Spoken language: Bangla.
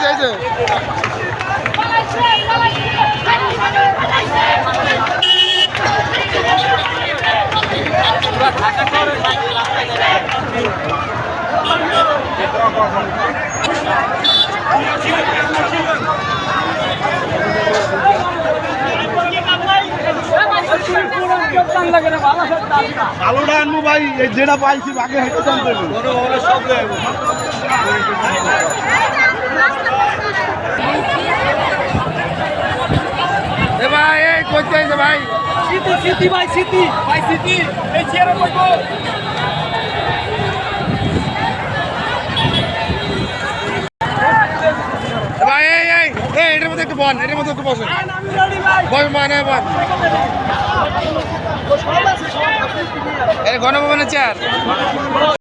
এই যে আলুটা আনব ভাই যেটা পাইছি আগে হেঁটে জানতে করতে হয়েছে ভাই। সিটি সিটি ভাই সিটি ভাই সিটি এই চেয়ারে বসবো এ ভাই এই এই এই এটার মধ্যে একটু বন এটার মধ্যে একটু ভাই। বস মানে বন এটা গণভবনের চেয়ার